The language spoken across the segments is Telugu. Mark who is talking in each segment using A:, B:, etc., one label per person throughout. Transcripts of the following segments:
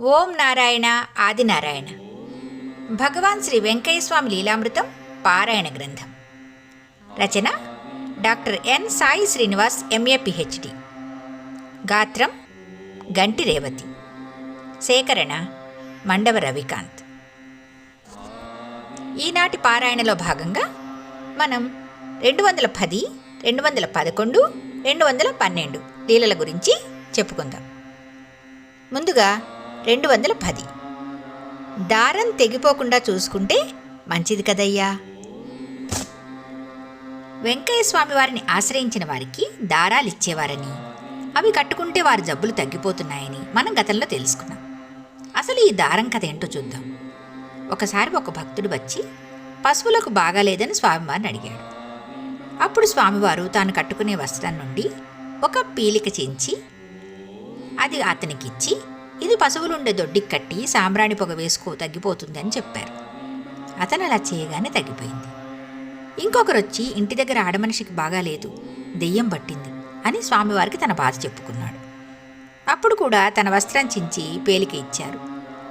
A: ఓం నారాయణ ఆదినారాయణ భగవాన్ శ్రీ వెంకయ్య స్వామి లీలామృతం పారాయణ గ్రంథం. రచన doctor N Sai Srinivas MA PhD. గాత్రం గంటి రేవతి. సేకరణ మండవ రవికాంత్. ఈనాటి పారాయణలో భాగంగా మనం రెండు వందల పది రెండు వందల పదకొండు రెండు వందల పన్నెండు లీలల గురించి చెప్పుకుందాం. ముందుగా రెండు వందల పది. దారం తెగిపోకుండా చూసుకుంటే మంచిది కదయ్యా. వెంకయ్య స్వామి వారిని ఆశ్రయించిన వారికి దారాలు ఇచ్చేవారని అవి కట్టుకుంటే వారి జబ్బులు తగ్గిపోతున్నాయని మనం గతంలో తెలుసుకున్నాం. అసలు ఈ దారం కథ ఏంటో చూద్దాం. ఒకసారి ఒక భక్తుడు వచ్చి పశువులకు బాగాలేదని స్వామివారిని అడిగాడు. అప్పుడు స్వామివారు తాను కట్టుకునే వస్త్రం నుండి ఒక పీలిక చించి అది అతనికిచ్చి ఇది పశువులుండే దొడ్డికి కట్టి సాంబ్రాణి పొగ వేసుకో తగ్గిపోతుంది అని చెప్పారు. అతను అలా చేయగానే తగ్గిపోయింది. ఇంకొకరు వచ్చి ఇంటి దగ్గర ఆడమనిషికి బాగాలేదు దెయ్యం పట్టింది అని స్వామివారికి తన బాధ చెప్పుకున్నాడు. అప్పుడు కూడా తన వస్త్రం చించి పేలిక ఇచ్చారు.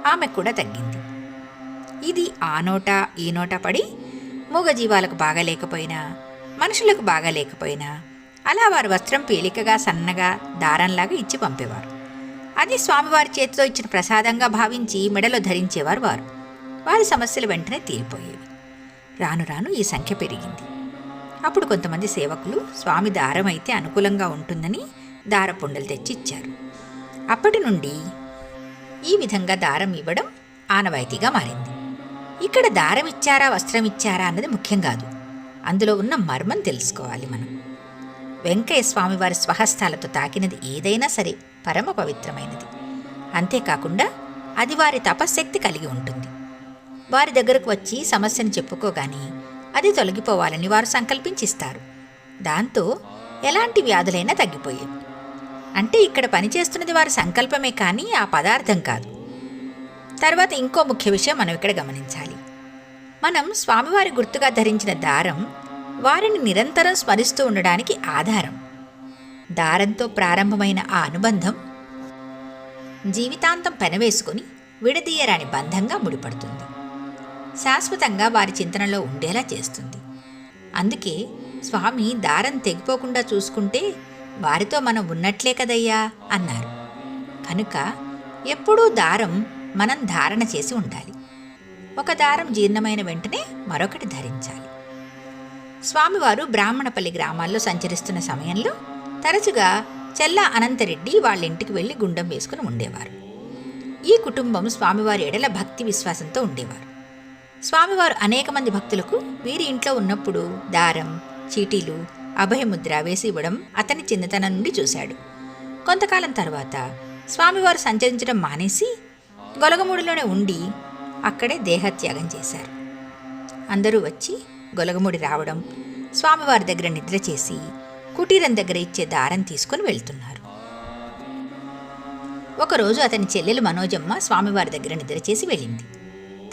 A: ఆమెకు కూడా తగ్గింది. ఇది ఆ నోట ఈ నోట పడి మూగజీవాలకు బాగాలేకపోయినా మనుషులకు బాగాలేకపోయినా అలా వారు వస్త్రం పేలికగా సన్నగా దారంలాగా ఇచ్చి పంపేవారు. అది స్వామివారి చేతితో ఇచ్చిన ప్రసాదంగా భావించి మెడలో ధరించేవారు వారు. వారి సమస్యలు వెంటనే తీరిపోయేవి. రాను రాను ఈ సంఖ్య పెరిగింది. అప్పుడు కొంతమంది సేవకులు స్వామి దారం అయితే అనుకూలంగా ఉంటుందని దారపుండలు తెచ్చి ఇచ్చారు అప్పటి నుండి ఈ విధంగా దారం ఇవ్వడం ఆనవాయితీగా మారింది. ఇక్కడ దారం ఇచ్చారా వస్త్రం ఇచ్చారా అన్నది ముఖ్యం కాదు. అందులో ఉన్న మర్మం తెలుసుకోవాలి మనం. వెంకయ్య స్వామివారి స్వహస్తాలతో తాకినది ఏదైనా సరే. పరమ పవిత్రమైనది. అంతేకాకుండా అది వారి తపశ్శక్తి కలిగి ఉంటుంది. వారి దగ్గరకు వచ్చి సమస్యను చెప్పుకోగాని అది తొలగిపోవాలని వారు సంకల్పించిస్తారు. దాంతో ఎలాంటి వ్యాధులైనా తగ్గిపోయేవి. అంటే ఇక్కడ పనిచేస్తున్నది వారి సంకల్పమే కానీ ఆ పదార్థం కాదు. తర్వాత ఇంకో ముఖ్య విషయం మనం ఇక్కడ గమనించాలి. మనం స్వామివారి గుర్తుగా ధరించిన దారం వారిని నిరంతరం స్మరిస్తూ ఉండడానికి ఆధారం. దారంతో ప్రారంభమైన ఆ అనుబంధం జీవితాంతం పెనవేసుకుని విడదీయరాని బంధంగా ముడిపడుతుంది. శాశ్వతంగా వారి చింతనలో ఉండేలా చేస్తుంది. అందుకే స్వామి దారం తెగిపోకుండా చూసుకుంటే వారితో మనం ఉన్నట్లే కదయ్యా అన్నారు. కనుక ఎప్పుడూ దారం మనం ధారణ చేసి ఉండాలి. ఒక దారం జీర్ణమైన వెంటనే మరొకటి ధరించాలి. స్వామివారు బ్రాహ్మణపల్లి గ్రామాల్లో సంచరిస్తున్న సమయంలో తరచుగా చెల్ల అనంతరెడ్డి వాళ్ళ ఇంటికి వెళ్ళి గుండం వేసుకుని ఉండేవారు. ఈ కుటుంబం స్వామివారి ఎడల భక్తి విశ్వాసంతో ఉండేవారు. స్వామివారు అనేక మంది భక్తులకు వీరి ఇంట్లో ఉన్నప్పుడు దారం చీటీలు అభయముద్ర వేసి ఇవ్వడం అతని చిన్నతనం నుండి చూశాడు. కొంతకాలం తర్వాత స్వామివారు సంచరించడం మానేసి గొలగముడిలోనే ఉండి అక్కడే దేహత్యాగం చేశారు. అందరూ వచ్చి గొలగముడి రావడం స్వామివారి దగ్గర నిద్ర చేసి కుటీరం దగ్గర ఇచ్చే దారం తీసుకొని వెళ్తున్నారు. ఒకరోజు అతని చెల్లెలు మనోజమ్మ స్వామివారి దగ్గర నిద్ర చేసి వెళ్ళింది.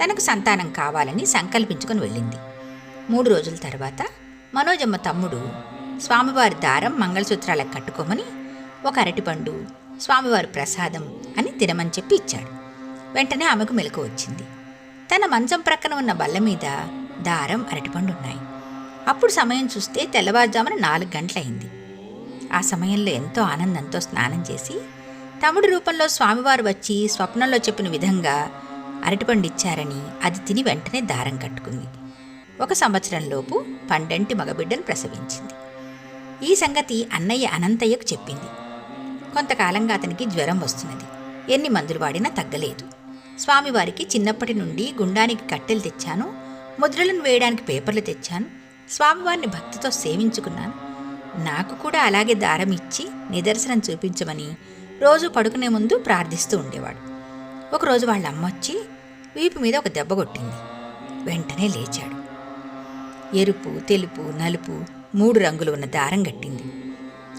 A: తనకు సంతానం కావాలని సంకల్పించుకొని వెళ్ళింది. మూడు రోజుల తర్వాత మనోజమ్మ తమ్ముడు స్వామివారి దారం మంగళసూత్రాలకు కట్టుకోమని ఒక అరటిపండు స్వామివారి ప్రసాదం అని తినమని చెప్పి ఇచ్చాడు. వెంటనే ఆమెకు మెలకు వచ్చింది. తన మంచం ప్రక్కన ఉన్న బల్ల మీద దారం అరటిపండు ఉన్నాయి. అప్పుడు సమయం చూస్తే తెల్లవారుజామున నాలుగు గంటలయింది ఆ సమయంలో ఎంతో ఆనందంతో స్నానం చేసి తమ్ముడి రూపంలో స్వామివారు వచ్చి స్వప్నంలో చెప్పిన విధంగా అరటిపండు ఇచ్చారని అది తిని వెంటనే దారం కట్టుకుంది. ఒక సంవత్సరంలోపు పండంటి మగబిడ్డను ప్రసవించింది. ఈ సంగతి అన్నయ్య అనంతయ్యకు చెప్పింది. కొంతకాలంగా అతనికి జ్వరం వస్తున్నది. ఎన్ని మందులు వాడినా తగ్గలేదు. స్వామివారికి చిన్నప్పటి నుండి గుండానికి కట్టెలు తెచ్చాను ముద్రలను వేయడానికి పేపర్లు తెచ్చాను స్వామివారిని భక్తితో సేవించుకున్నాను. నాకు కూడా అలాగే దారం ఇచ్చి నిదర్శనం చూపించమని రోజు పడుకునే ముందు ప్రార్థిస్తూ ఉండేవాడు. ఒకరోజు వాళ్ళ అమ్మ వచ్చి వీపు మీద ఒక దెబ్బ కొట్టింది. వెంటనే లేచాడు. ఎరుపు తెలుపు నలుపు మూడు రంగులు ఉన్న దారం కట్టింది.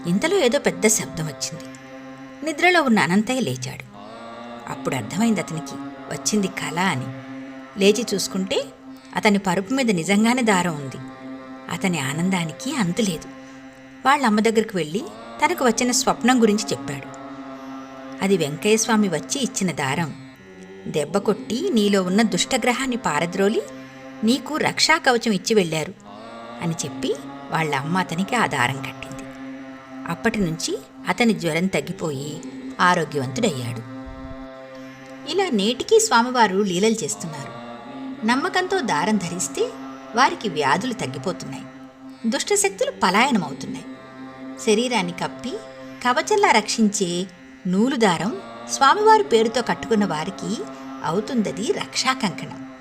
A: ఇంతలో ఏదో పెద్ద శబ్దం వచ్చింది. నిద్రలో ఉన్న అనంతయ్య లేచాడు. అప్పుడు అర్థమైంది అతనికి వచ్చింది కళ అని. లేచి చూసుకుంటే అతని పరుపు మీద నిజంగానే దారం ఉంది. అతని ఆనందానికి అంతులేదు వాళ్ళ అమ్మ దగ్గరకు వెళ్ళి తనకు వచ్చిన స్వప్నం గురించి చెప్పాడు. అది వెంకయ్యస్వామి వచ్చి ఇచ్చిన దారం. దెబ్బ కొట్టి నీలో ఉన్న దుష్టగ్రహాన్ని పారద్రోలి నీకు రక్షా కవచం ఇచ్చి వెళ్ళారు అని చెప్పి వాళ్ళ అమ్మ అతనికి ఆ దారం కట్టింది. అప్పటి నుంచి అతని జ్వరం తగ్గిపోయి ఆరోగ్యవంతుడయ్యాడు. ఇలా నేటికీ స్వామివారు లీలలు చేస్తున్నారు. నమ్మకంతో దారం ధరిస్తే వారికి వ్యాధులు తగ్గిపోతున్నాయి. దుష్టశక్తులు పలాయనమవుతున్నాయి. శరీరాన్ని కప్పి కవచల్లా రక్షించే నూలు దారం స్వామివారి పేరుతో కట్టుకున్న వారికి అవుతుందది రక్షా కంకణం.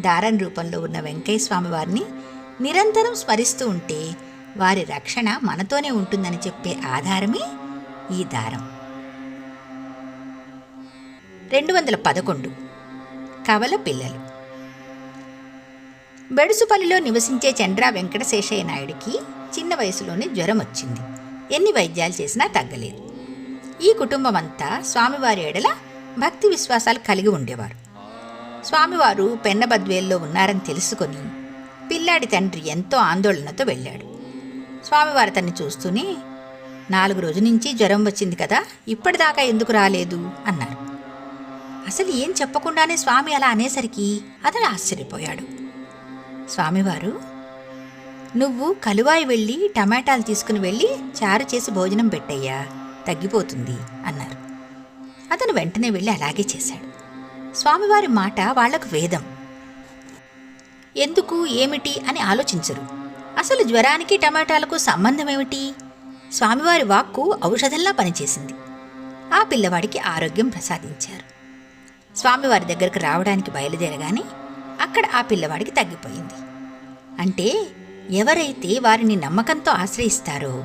A: దారం రూపంలో ఉన్న వెంకయ్య స్వామివారిని నిరంతరం స్మరిస్తూ ఉంటే వారి రక్షణ మనతోనే ఉంటుందని చెప్పే ఆధారమే ఈ దారం. రెండు వందల పదకొండు. కవల పిల్లలు. బెడుసుపల్లిలో నివసించే చంద్ర వెంకటశేషయ్య నాయుడికి చిన్న వయసులోనే జ్వరం వచ్చింది. ఎన్ని వైద్యాలు చేసినా తగ్గలేదు. ఈ కుటుంబం అంతా స్వామివారి ఎడల భక్తి విశ్వాసాలు కలిగి ఉండేవారు. స్వామివారు పెన్నబద్వేల్లో ఉన్నారని తెలుసుకొని పిల్లాడి తండ్రి ఎంతో ఆందోళనతో వెళ్ళాడు. స్వామివారు తన్ని చూస్తూనే నాలుగు రోజు నుంచి జ్వరం వచ్చింది కదా ఇప్పటిదాకా ఎందుకు రాలేదు? అన్నారు. అసలు ఏం చెప్పకుండానే స్వామి అలా అనేసరికి? అతడు ఆశ్చర్యపోయాడు. స్వామివారు నువ్వు కలువాయి వెళ్ళి టమాటాలు తీసుకుని వెళ్ళి చారు చేసి భోజనం పెట్టయ్యా తగ్గిపోతుంది అన్నారు. అతను వెంటనే వెళ్ళి అలాగే చేశాడు. స్వామివారి మాట వాళ్ళకు వేదం. ఎందుకు ఏమిటి? అని ఆలోచించరు. అసలు జ్వరానికి టమాటాలకు సంబంధం ఏమిటి? స్వామివారి వాక్కు ఔషధంలా పనిచేసింది. ఆ పిల్లవాడికి ఆరోగ్యం ప్రసాదించారు. స్వామివారి దగ్గరకు రావడానికి బయలుదేరగానే అక్కడ ఆ పిల్లవాడికి తగ్గిపోయింది. అంటే ఎవరైతే వారిని నమ్మకంతో ఆశ్రయిస్తారో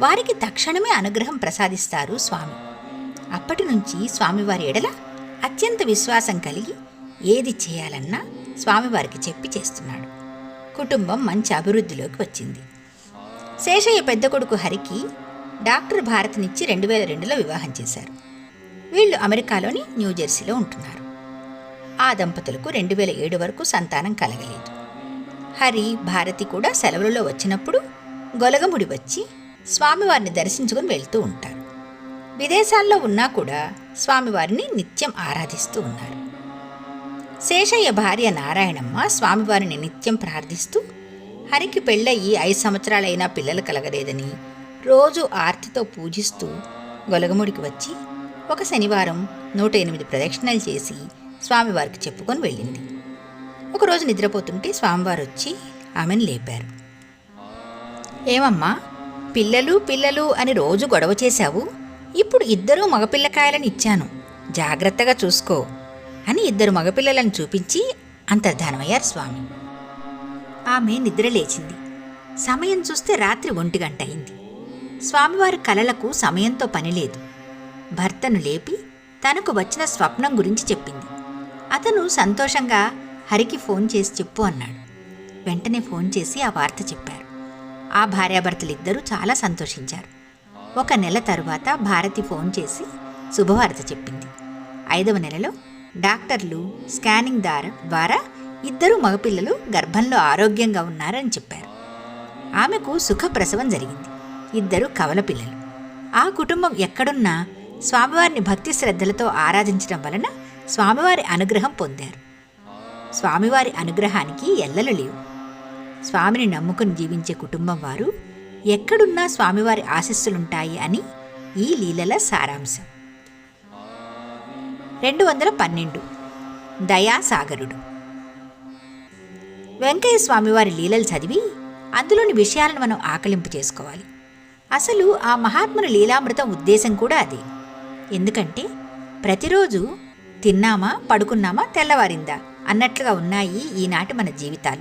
A: వారికి తక్షణమే అనుగ్రహం ప్రసాదిస్తారు స్వామి. అప్పటి నుంచి స్వామివారి ఎడల అత్యంత విశ్వాసం కలిగి ఏది చేయాలన్నా స్వామివారికి చెప్పి చేస్తున్నాడు. కుటుంబం మంచి అభివృద్ధిలోకి వచ్చింది. శేషయ్య పెద్ద కొడుకు హరికి డాక్టర్ భారత్నిచ్చి రెండు వేల రెండులో వివాహం చేశారు. వీళ్ళు అమెరికాలోని న్యూజెర్సీలో ఉంటున్నారు. ఆ దంపతులకు రెండు వేల ఏడు వరకు సంతానం కలగలేదు. హరి భారతి కూడా సెలవులలో వచ్చినప్పుడు గొలగముడి వచ్చి స్వామివారిని దర్శించుకుని వెళ్తూ ఉంటారు. విదేశాల్లో ఉన్నా కూడా స్వామివారిని నిత్యం ఆరాధిస్తూ ఉన్నారు. శేషయ్య భార్య నారాయణమ్మ స్వామివారిని నిత్యం ప్రార్థిస్తూ హరికి పెళ్ళయి ఐదు సంవత్సరాలైనా పిల్లలు కలగలేదని రోజు ఆర్తితో పూజిస్తూ గొలగముడికి వచ్చి ఒక శనివారం నూట ఎనిమిది ప్రదక్షిణలు చేసి స్వామివారికి చెప్పుకొని వెళ్ళింది. ఒకరోజు నిద్రపోతుంటే స్వామివారు వచ్చి ఆమెను లేపారు. ఏమమ్మా పిల్లలు పిల్లలు అని రోజు గొడవ చేశావు. ఇప్పుడు ఇద్దరూ మగపిల్లకాయలను ఇచ్చాను జాగ్రత్తగా చూసుకో అని ఇద్దరు మగపిల్లలను చూపించి అంతర్ధానమయ్యారు స్వామి. ఆమె నిద్ర లేచింది. సమయం చూస్తే రాత్రి ఒంటి గంట అయింది. స్వామివారి కలలకు సమయంతో పనిలేదు. భర్తను లేపి తనకు వచ్చిన స్వప్నం గురించి చెప్పింది. అతను సంతోషంగా హరికి ఫోన్ చేసి చెప్పు అన్నాడు. వెంటనే ఫోన్ చేసి ఆ వార్త చెప్పారు. ఆ భార్యాభర్తలిద్దరూ చాలా సంతోషించారు. ఒక నెల తరువాత భారతి ఫోన్ చేసి శుభవార్త చెప్పింది. ఐదవ నెలలో డాక్టర్లు స్కానింగ్ ద్వారా ద్వారా ఇద్దరు మగపిల్లలు గర్భంలో ఆరోగ్యంగా ఉన్నారని చెప్పారు. ఆమెకు సుఖప్రసవం జరిగింది. ఇద్దరు కవల పిల్లలు. ఆ కుటుంబం ఎక్కడున్నా స్వామివారిని భక్తి శ్రద్ధలతో ఆరాధించడం వలన స్వామివారి అనుగ్రహం పొందారు. స్వామివారి అనుగ్రహానికి ఎల్లలు లేవు. స్వామిని నమ్ముకుని జీవించే కుటుంబం వారు ఎక్కడున్నా స్వామివారి ఆశస్సులుంటాయి అని ఈ లీలల సారాంశం. రెండు వందల పన్నెండు. దయాసాగరుడు వెంకయ్య స్వామివారి లీలలు చదివి అందులోని విషయాలను మనం ఆకలింపు చేసుకోవాలి. అసలు ఆ మహాత్ముని లీలామృతం ఉద్దేశం కూడా అదే. ఎందుకంటే ప్రతిరోజు తిన్నామా పడుకున్నామా తెల్లవారిందా? అన్నట్లుగా ఉన్నాయి ఈనాటి మన జీవితాలు.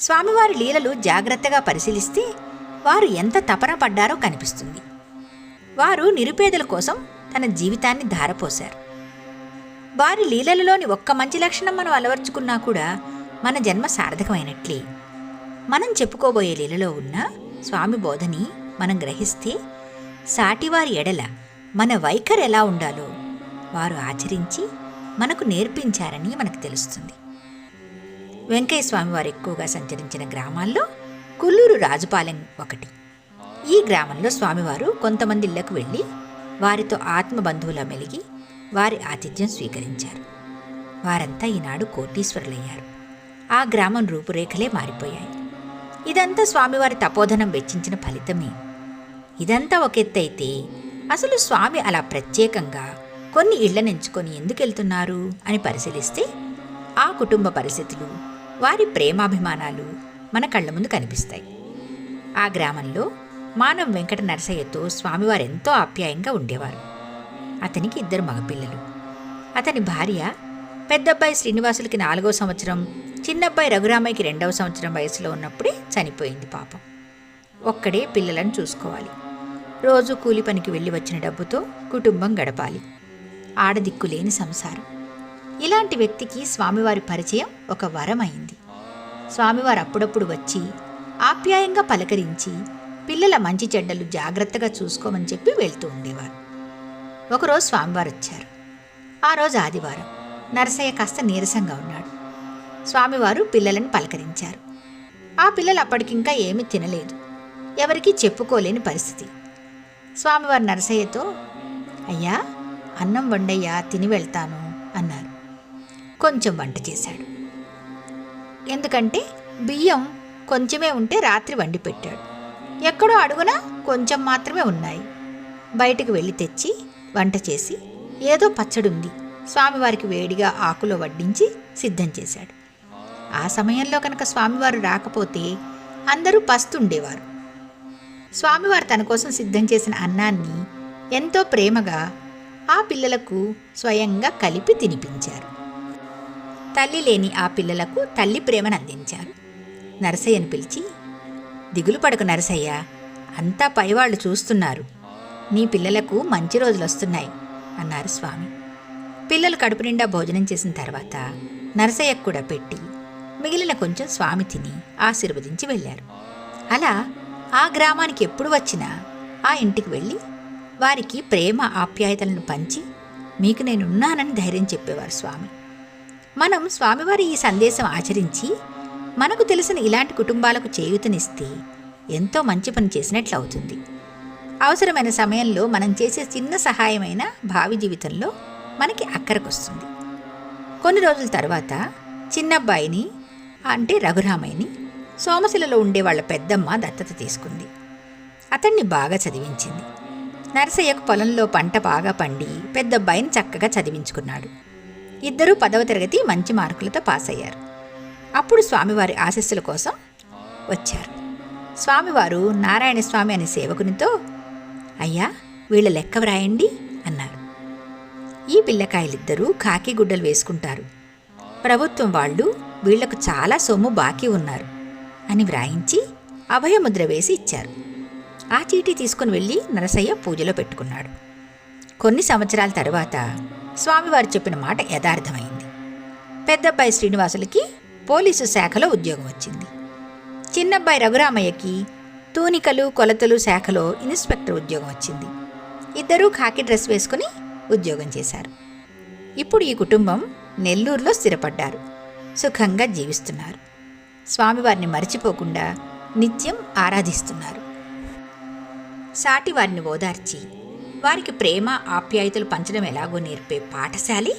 A: స్వామివారి లీలలు జాగ్రత్తగా పరిశీలిస్తే వారు ఎంత తపన పడ్డారో కనిపిస్తుంది. వారు నిరుపేదల కోసం తన జీవితాన్ని ధారపోశారు. వారి లీలలలోని ఒక్క మంచి లక్షణం మనం అలవర్చుకున్నా కూడా మన జన్మ సార్థకమైనట్లే. మనం చెప్పుకోబోయే లీలలో ఉన్న స్వామి బోధని మనం గ్రహిస్తే సాటివారి ఎడల మన వైఖరి ఎలా ఉండాలో వారు ఆచరించి మనకు నేర్పించారని మనకు తెలుస్తుంది. వెంకయ్య స్వామి వారు ఎక్కువగా సంచరించిన గ్రామాల్లో కుల్లూరు రాజుపాలెం ఒకటి. ఈ గ్రామంలో స్వామివారు కొంతమంది ఇళ్ళకు వెళ్ళి వారితో ఆత్మబంధువుల మెలిగి వారి ఆతిథ్యం స్వీకరించారు. వారంతా ఈనాడు కోటీశ్వరులయ్యారు. ఆ గ్రామం రూపురేఖలే మారిపోయాయి. ఇదంతా స్వామివారి తపోధనం వెచ్చించిన ఫలితమే. ఇదంతా ఒక ఎత్తైతే అసలు స్వామి అలా ప్రత్యేకంగా కొన్ని ఇళ్ళనెంచుకొని ఎందుకు వెళ్తున్నారు అని పరిశీలిస్తే ఆ కుటుంబ పరిస్థితులు వారి ప్రేమాభిమానాలు మన కళ్ళ ముందు కనిపిస్తాయి. ఆ గ్రామంలో మానం వెంకట నరసయ్యతో స్వామివారు ఎంతో ఆప్యాయంగా ఉండేవారు. అతనికి ఇద్దరు మగపిల్లలు. అతని భార్య పెద్దబ్బాయి శ్రీనివాసులకి నాలుగో సంవత్సరం చిన్నబ్బాయి రఘురామయ్యకి రెండవ సంవత్సరం వయసులో ఉన్నప్పుడే చనిపోయింది పాపం. ఒక్కడే పిల్లలను చూసుకోవాలి. రోజు కూలి పనికి వెళ్ళి వచ్చిన డబ్బుతో కుటుంబం గడపాలి. ఆడదిక్కులేని సంసారం. ఇలాంటి వ్యక్తికి స్వామివారి పరిచయం ఒక వరం అయింది స్వామివారు అప్పుడప్పుడు వచ్చి ఆప్యాయంగా పలకరించి పిల్లల మంచి చెడ్డలు జాగ్రత్తగా చూసుకోమని చెప్పి వెళ్తూ ఉండేవారు. ఒకరోజు స్వామివారు వచ్చారు. ఆ రోజు ఆదివారం. నరసయ్య కాస్త నీరసంగా ఉన్నాడు. స్వామివారు పిల్లలను పలకరించారు. ఆ పిల్లలు అప్పటికింకా ఏమీ తినలేదు. ఎవరికీ చెప్పుకోలేని పరిస్థితి. స్వామివారు నరసయ్యతో అయ్యా అన్నం వండయ్యా తిని వెళ్తాను అన్నారు. కొంచెం వంట చేశాడు. ఎందుకంటే బియ్యం కొంచెమే ఉంటే రాత్రి వండి పెట్టాడు. ఎక్కడో అడుగున కొంచెం మాత్రమే ఉన్నాయి. బయటకు వెళ్ళి తెచ్చి వంట చేసి ఏదో పచ్చడుంది స్వామివారికి వేడిగా ఆకులో వడ్డించి సిద్ధం చేశాడు. ఆ సమయంలో కనుక స్వామివారు రాకపోతే అందరూ పస్తుండేవారు స్వామివారు తన కోసం సిద్ధం చేసిన అన్నాన్ని ఎంతో ప్రేమగా ఆ పిల్లలకు స్వయంగా కలిపి తినిపించారు. తల్లి లేని ఆ పిల్లలకు తల్లి ప్రేమను అందించారు. నరసయ్యను పిలిచి దిగులు పడకు నరసయ్య అంతా పైవాళ్ళు చూస్తున్నారు. నీ పిల్లలకు మంచి రోజులు వస్తున్నాయి అన్నారు స్వామి. పిల్లలు కడుపు నిండా భోజనం చేసిన తర్వాత నరసయ్యకు కూడా పెట్టి మిగిలిన కొంచెం స్వామి తిని ఆశీర్వదించి వెళ్ళారు. అలా ఆ గ్రామానికి ఎప్పుడు వచ్చినా ఆ ఇంటికి వెళ్ళి వారికి ప్రేమ ఆప్యాయతలను పంచి మీకు నేనున్నానని ధైర్యం చెప్పేవారు స్వామి. మనం స్వామివారి ఈ సందేశం ఆచరించి మనకు తెలిసిన ఇలాంటి కుటుంబాలకు చేయూతనిస్తే ఎంతో మంచి పని చేసినట్లు అవుతుంది. అవసరమైన సమయంలో మనం చేసే చిన్న సహాయమైన భావి జీవితంలో మనకి అక్కరకొస్తుంది. కొన్ని రోజుల తర్వాత చిన్నబ్బాయిని అంటే రఘురామయ్యని సోమశిలలో ఉండే వాళ్ళ పెద్దమ్మ దత్తత తీసుకుంది. అతన్ని బాగా చదివించింది. నరసయ్యకు పొలంలో పంట బాగా పండి పెద్దబ్బాయిని చక్కగా చదివించుకున్నాడు. ఇద్దరూ పదవ తరగతి మంచి మార్కులతో పాస్ అయ్యారు అప్పుడు స్వామివారి ఆశస్సుల కోసం వచ్చారు. స్వామివారు నారాయణ స్వామి అనే సేవకునితో అయ్యా వీళ్ళ లెక్క వ్రాయండి అన్నారు. ఈ పిల్లకాయలిద్దరూ కాకి గుడ్డలు వేసుకుంటారు. ప్రభుత్వం వాళ్ళు వీళ్ళకు చాలా సొమ్ము బాకీ ఉన్నారు అని వ్రాయించి అభయముద్ర వేసి ఇచ్చారు. ఆ చీటీ తీసుకుని వెళ్ళి నరసయ్య పూజలో పెట్టుకున్నాడు. కొన్ని సంవత్సరాల తర్వాత స్వామివారు చెప్పిన మాట యథార్థమైంది. పెద్దబ్బాయి శ్రీనివాసులకి పోలీసు శాఖలో ఉద్యోగం వచ్చింది. చిన్నబ్బాయి రఘురామయ్యకి తూనికలు కొలతలు శాఖలో ఇన్స్పెక్టర్ ఉద్యోగం వచ్చింది. ఇద్దరూ ఖాకీ డ్రెస్ వేసుకుని ఉద్యోగం చేశారు. ఇప్పుడు ఈ కుటుంబం నెల్లూరులో స్థిరపడ్డారు. సుఖంగా జీవిస్తున్నారు. స్వామివారిని మర్చిపోకుండా నిత్యం ఆరాధిస్తున్నారు. సాటి వారిని ఓదార్చి వారికి ప్రేమ ఆప్యాయతలు పంచడం ఎలాగో నేర్పే పాఠశాలి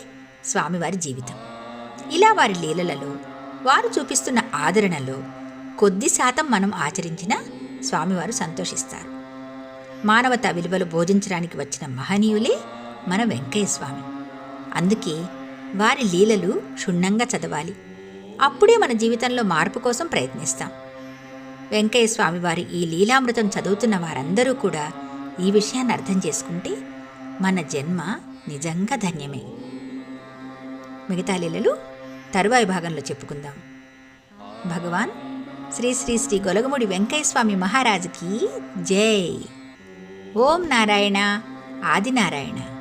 A: స్వామివారి జీవితం. ఇలా వారి లీలలలో వారు చూపిస్తున్న ఆదరణలో కొద్ది శాతం మనం ఆచరించిన స్వామివారు సంతోషిస్తారు. మానవతా విలువలు బోధించడానికి వచ్చిన మహనీయులే మన వెంకయ్య స్వామి. అందుకే వారి లీలలు క్షుణ్ణంగా చదవాలి. అప్పుడే మన జీవితంలో మార్పు కోసం ప్రయత్నిస్తాం. వెంకయ్య స్వామి వారి ఈ లీలామృతం చదువుతున్న వారందరూ కూడా ఈ విషయాన్ని అర్థం చేసుకుంటే మన జన్మ నిజంగా ధన్యమే. మిగతా లీలలు తరువాయి భాగంలో చెప్పుకుందాం. భగవాన్ శ్రీ శ్రీ శ్రీ గొలగముడి వెంకయ్య స్వామి మహారాజుకి జై. ఓం నారాయణ ఆదినారాయణ.